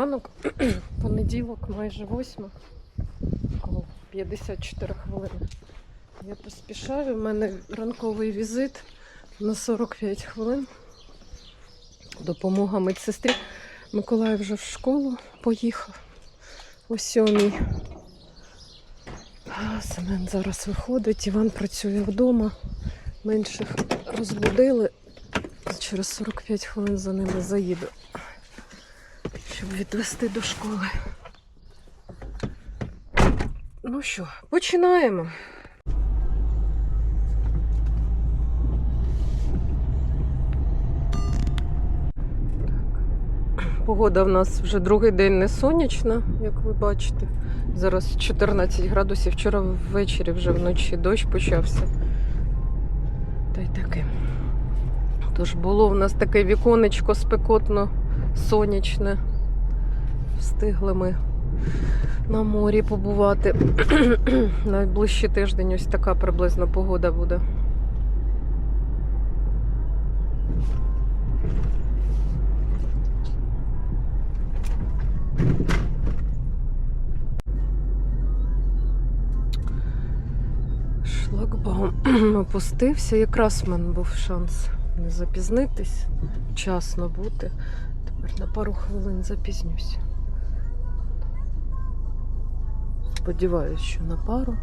ранок. Понеділок, майже восьма. 54 хвилини. Я поспішаю. У мене ранковий візит на 45 хвилин. Допомога медсестрі. Миколай вже в школу поїхав о сьомій. Семен зараз виходить, Іван працює вдома. Менших розбудили. Через 45 хвилин за ними заїду, щоб відвести до школи. Ну що, починаємо. Погода в нас вже другий день не сонячна, як ви бачите. Зараз 14 градусів. Вчора ввечері вже вночі дощ почався. Та й таке. Тож було в нас таке віконечко спекотно сонячне. Встигли ми на морі побувати. Найближчий тиждень ось така приблизно погода буде. Шлагбаум опустився. Якраз в мене був шанс не запізнитись, вчасно бути. Тепер на пару хвилин запізнюся. Сподіваюсь, що на пару.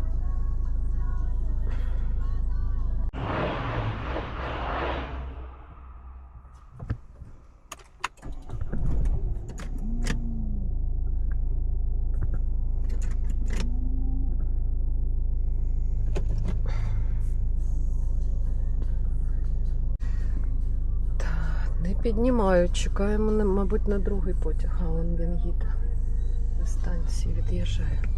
Не піднімають, чекаємо, мабуть, на другий потяг. А он він їде. На станції від'їжджає.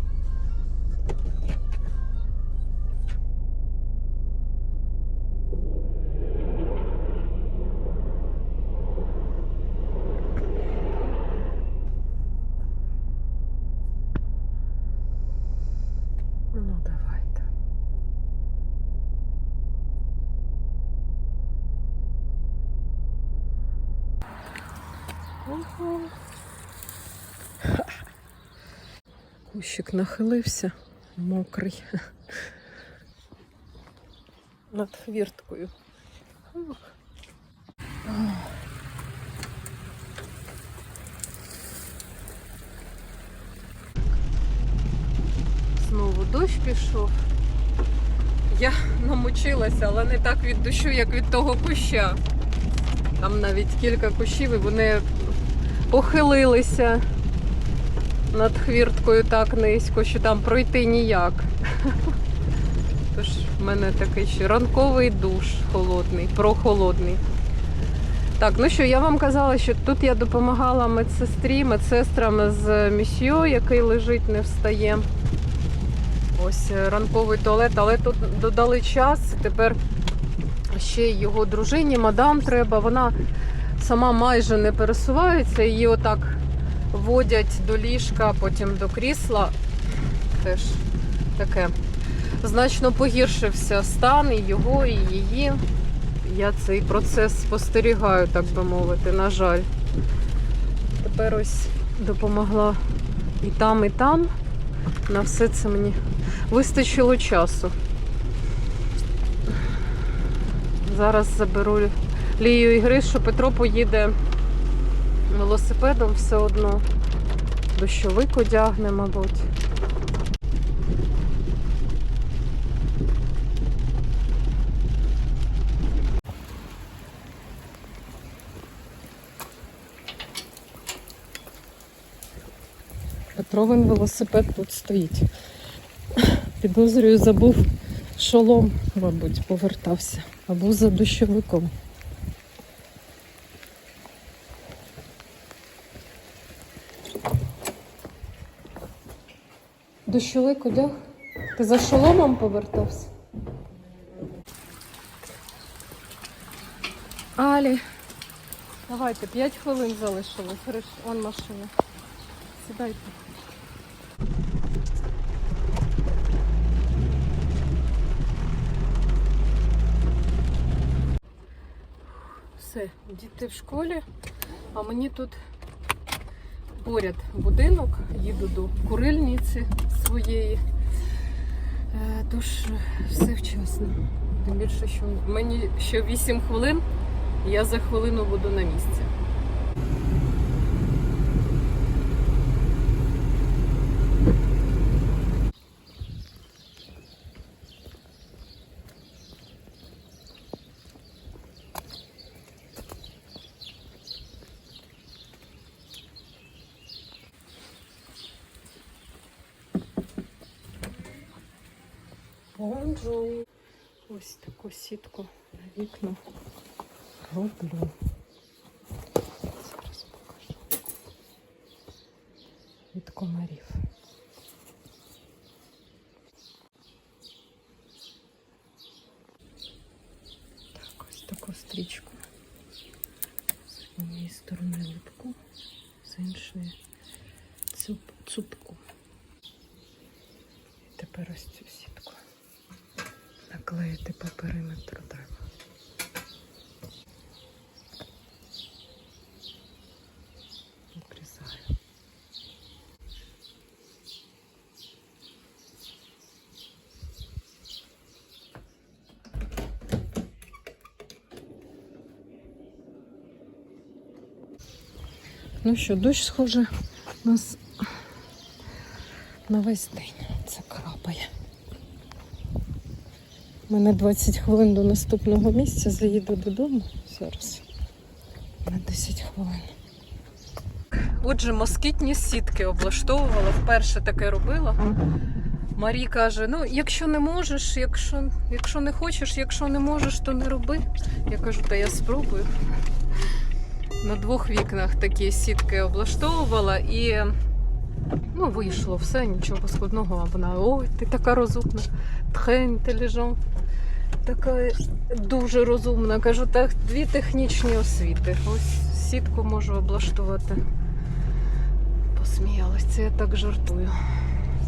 Ну. Кущик нахилився, мокрий. Над хвірткою. Знову дощ пішов. Я намочилася, але не так від дощу, як від того куща. Там навіть кілька кущів і вони похилилися над хвірткою так низько, що там пройти ніяк. Тож в мене такий ще ранковий душ холодний, прохолодний. Так, ну що, я вам казала, що тут я допомагала медсестрі, медсестрам з місьо, який лежить, не встає. Ось е, ранковий туалет, але тут додали час. Тепер ще його дружині, мадам треба. Вона сама майже не пересувається, її отак водять до ліжка, потім до крісла. Теж таке. Значно погіршився стан і його, і її. Я цей процес спостерігаю, так би мовити, на жаль. Тепер ось допомогла і там, і там. На все це мені вистачило часу. Зараз заберу Лію і Гришу. Петро поїде велосипедом все одно. Дощовик одягне, мабуть. Петровин велосипед тут стоїть. Підозрюю, забув шолом, мабуть, повертався. Або за дощовиком. Дощовик одяг? Ти за шоломом повертався? Алі. Давайте, 5 хвилин залишилось. Вон машина. Сідайте. Все, діти в школі, а мені тут поряд будинок, їду до курильниці своєї. Е, Тож все вчасно. Тим більше, що мені ще 8 хвилин, я за хвилину буду на місці. Бонжур. Ось таку сітку на вікна роблю. Зараз покажу. Від комарів. Так, ось таку стрічку. З однієї сторони липку, з іншої цуп, цупку. І тепер ось цю сітку наклеїти по периметру треба. Обрізаю. Ну що, дощ схоже нас на весь день. Це крапає. У мене 20 хвилин до наступного місця, заїду додому зараз. На 10 хвилин. Отже, москітні сітки облаштовувала, вперше таке робила. Марій каже: ну, якщо не можеш, якщо, якщо не хочеш, якщо не можеш, то не роби. Я кажу, та я спробую. На двох вікнах такі сітки облаштовувала і ну, вийшло все, нічого складного. А вона, ой, ти така розумна, très intelligent, така дуже розумна. Кажу, так, дві технічні освіти. Ось сітку можу облаштувати. Посміялась, це я так жартую.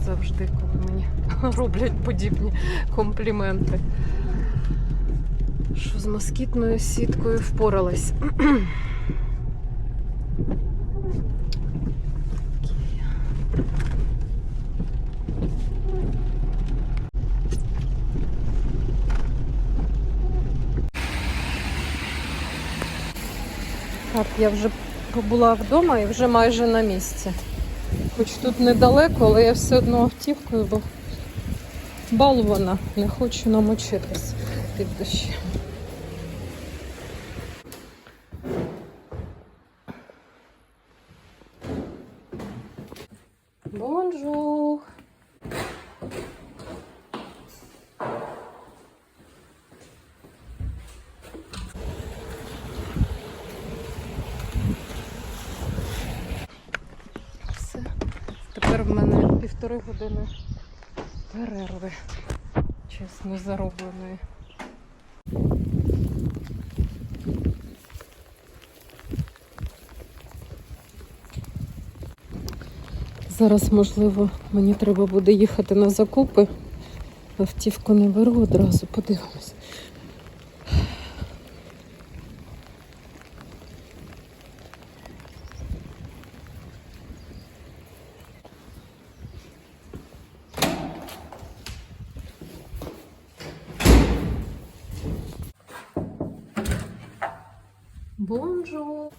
Завжди, коли мені роблять подібні компліменти. Що з москітною сіткою впоралась. Так, я вже побула вдома і вже майже на місці. Хоч тут недалеко, але я все одно автівкою, бо балувана, не хочу намочитись під дощем. Бонжур! Все. Тепер в мене півтори години перерви, чесно заробленої. Зараз, можливо, мені треба буде їхати на закупи. Автівку не беру одразу, подивимось. Бонжур!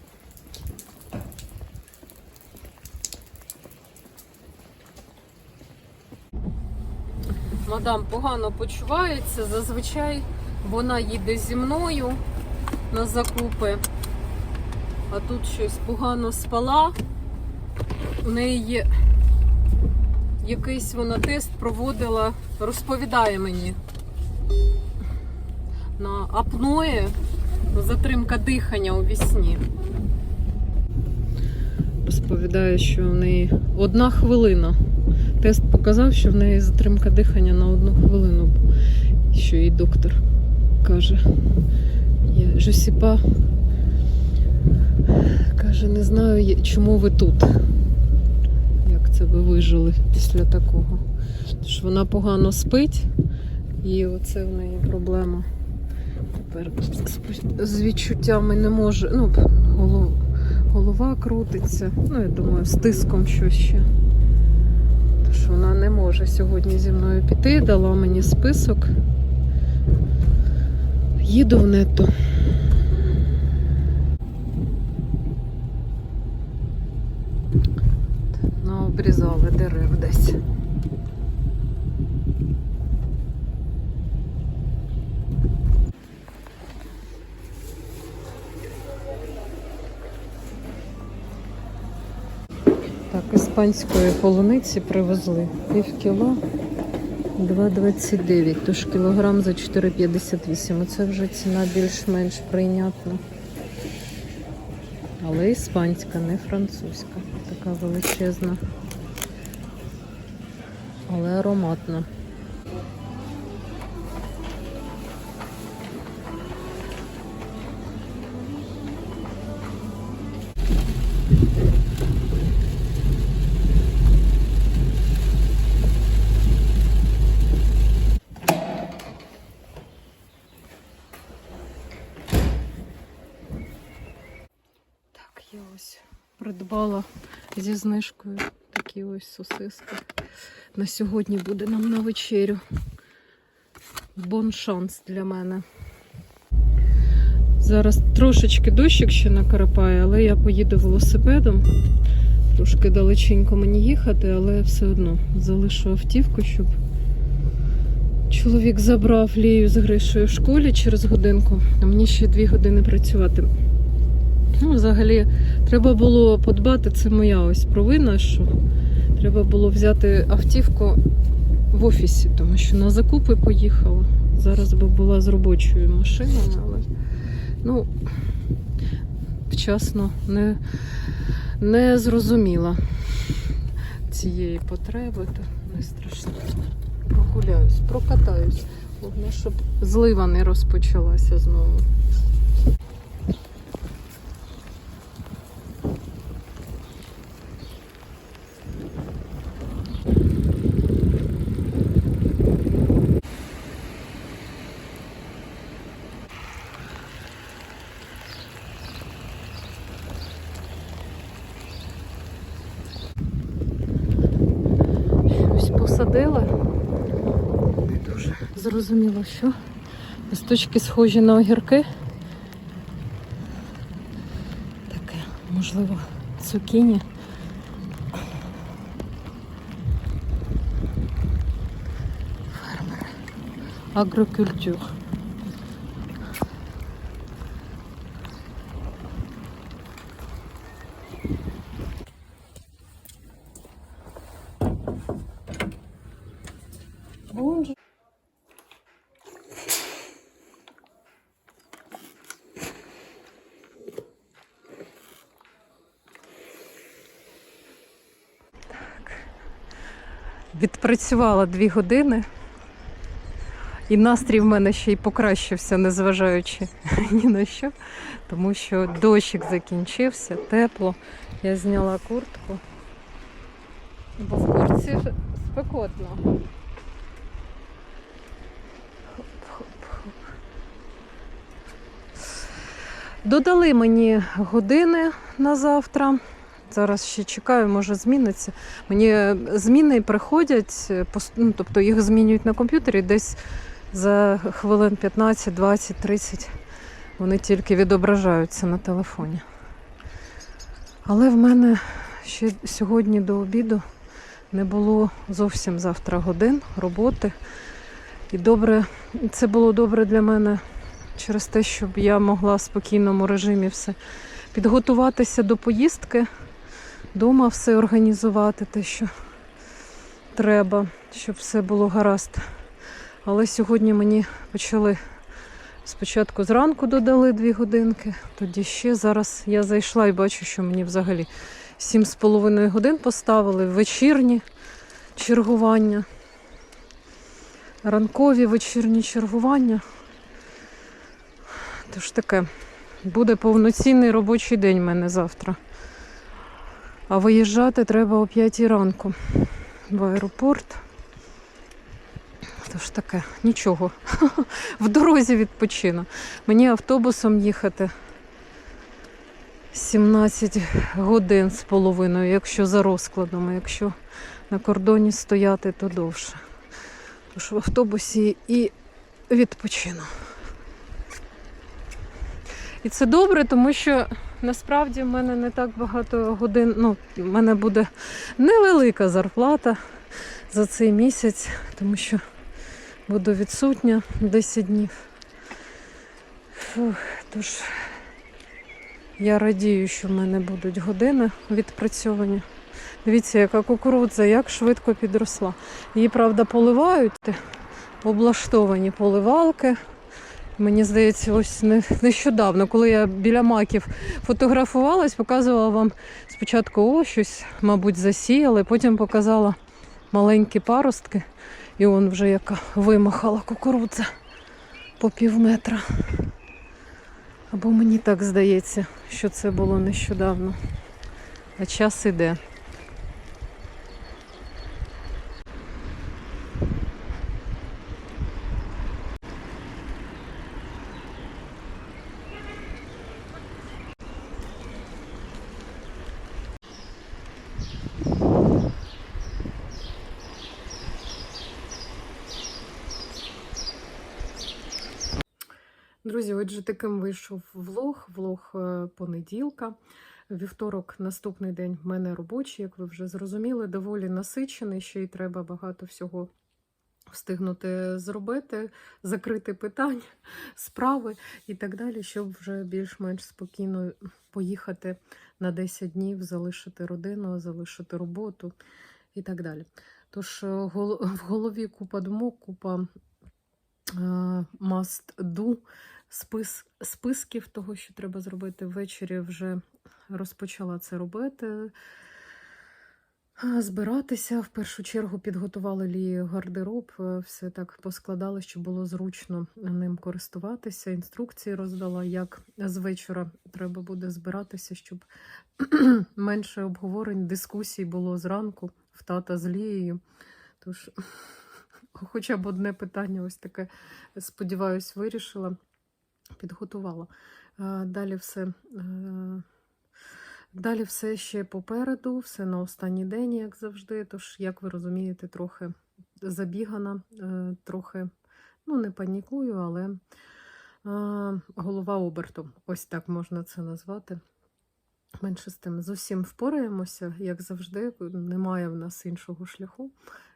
Мадам погано почувається. Зазвичай вона їде зі мною на закупи, а тут щось погано спала. У неї є якийсь вона тест проводила, розповідає мені на апноє, затримка дихання у вісні. Розповідає, що в неї одна хвилина. Показав, що в неї затримка дихання на одну хвилину, що їй доктор каже. Я Жосіпа каже, не знаю, чому ви тут. Як це ви вижили після такого? Тож вона погано спить, і оце в неї проблема. тепер з- відчуттями не можу. Ну, голова крутиться. Ну, я думаю, з тиском щось ще. Тож вона не може сьогодні зі мною піти, дала мені список. Їду в нетто. Ну, обрізали дерев десь. Так, іспанської полуниці привезли. Пів кіло 2,29, тож кілограм за 4,58. Оце вже ціна більш-менш прийнятна. Але іспанська, не французька. Така величезна. Але ароматна. Придбала зі знижкою такі ось сосиски. На сьогодні буде нам на вечерю. Бон шанс для мене. Зараз трошечки дощик ще накарапає, але я поїду велосипедом. Трошки далеченько мені їхати, але все одно залишу автівку, щоб чоловік забрав Лію з Гришою в школі через годинку, а мені ще дві години працювати. Ну, взагалі, треба було подбати, це моя ось провина, що треба було взяти автівку в офісі, тому що на закупи поїхала. Зараз би була з робочою машиною, але ну, вчасно не, не зрозуміла цієї потреби, то не страшно. Прогуляюсь, прокатаюсь. Головне, щоб злива не розпочалася знову. Щось посадила. Не дуже зрозуміло, що. Листочки схожі на огірки. Таке, можливо, цукіні. Фермери. Агрокультур. Відпрацювала дві години, і настрій в мене ще й покращився, незважаючи ні на що, тому що дощик закінчився, тепло. Я зняла куртку, бо в куртці спекотно. Додали мені години на завтра. Зараз ще чекаю, може зміниться. Мені зміни приходять, е, ну, тобто їх змінюють на комп'ютері десь за хвилин 15, 20, 30. Вони тільки відображаються на телефоні. Але в мене ще сьогодні до обіду не було зовсім завтра годин роботи. І добре, це було добре для мене через те, щоб я могла в спокійному режимі все підготуватися до поїздки, дома все організувати, те, що треба, щоб все було гаразд. Але сьогодні мені почали спочатку зранку додали дві годинки, тоді ще зараз я зайшла і бачу, що мені взагалі сім з половиною годин поставили вечірні чергування ранкові вечірні чергування. Тож таке, буде повноцінний робочий день в мене завтра. А виїжджати треба о 5 ранку в аеропорт. Тож таке, нічого. В дорозі відпочину. Мені автобусом їхати 17 годин з половиною, якщо за розкладом, а якщо на кордоні стояти, то довше. Тож в автобусі і відпочину. І це добре, тому що насправді в мене не так багато годин. Ну, в мене буде невелика зарплата за цей місяць, тому що буду відсутня 10 днів. Фух, тож я радію, що в мене будуть години відпрацьовані. Дивіться, яка кукурудза, як швидко підросла. Її, правда, поливають, облаштовані поливалки. Мені здається, ось нещодавно, коли я біля маків фотографувалась, показувала вам спочатку о, щось, мабуть, засіяли, потім показала маленькі паростки, і он вже яка вимахала кукурудза по пів метра. Або мені так здається, що це було нещодавно. А час іде. Таким вийшов влог, влог е, понеділка. Вівторок, наступний день в мене робочий, як ви вже зрозуміли, доволі насичений, ще й треба багато всього встигнути зробити, закрити питання, справи і так далі, щоб вже більш-менш спокійно поїхати на 10 днів, залишити родину, залишити роботу і так далі. Тож е, в голові купа думок, купа е, must do, спис, списків того, що треба зробити. Ввечері вже розпочала це робити. Збиратися в першу чергу підготували лі гардероб, е, все так поскладали, щоб було зручно ним користуватися. Інструкції роздала, як з вечора треба буде збиратися, щоб менше обговорень, дискусій було зранку в тата з Лією. Тож, хоча б одне питання, ось таке, сподіваюсь, вирішила, підготувала. Е, Далі все. е, Далі все ще попереду, все на останній день, як завжди. Тож, як ви розумієте, трохи забігана, е, трохи, ну, не панікую, але голова обертом. Ось так можна це назвати. Менше з тим, з усім впораємося, як завжди, немає в нас іншого шляху,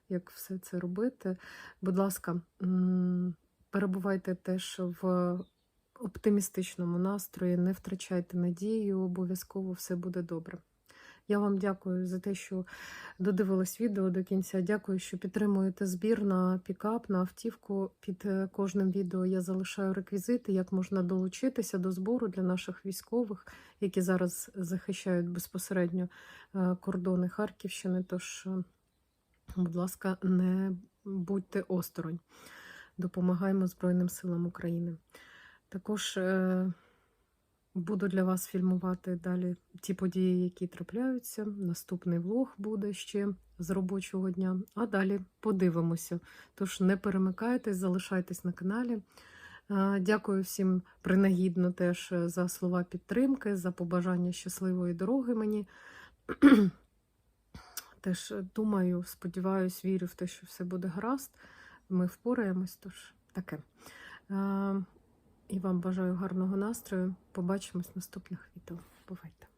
як все це робити. Будь ласка, перебувайте теж в оптимістичному настрої, не втрачайте надію, обов'язково все буде добре. Я вам дякую за те, що додивились відео до кінця. Дякую, що підтримуєте збір на пікап, на автівку. Під е, кожним відео я залишаю реквізити, як можна долучитися до збору для наших військових, які зараз захищають безпосередньо е, кордони Харківщини. Тож, е, будь ласка, не будьте осторонь. Допомагаємо Збройним силам України. Також е, буду для вас фільмувати далі ті події, які трапляються. Наступний влог буде ще з робочого дня. А далі подивимося. Тож не перемикайтесь, залишайтесь на каналі. Е, Дякую всім принагідно теж за слова підтримки, за побажання щасливої дороги мені. Теж думаю, сподіваюсь, вірю в те, що все буде гаразд. Ми впораємось, тож таке. І вам бажаю гарного настрою. Побачимось в наступних відео. Бувайте!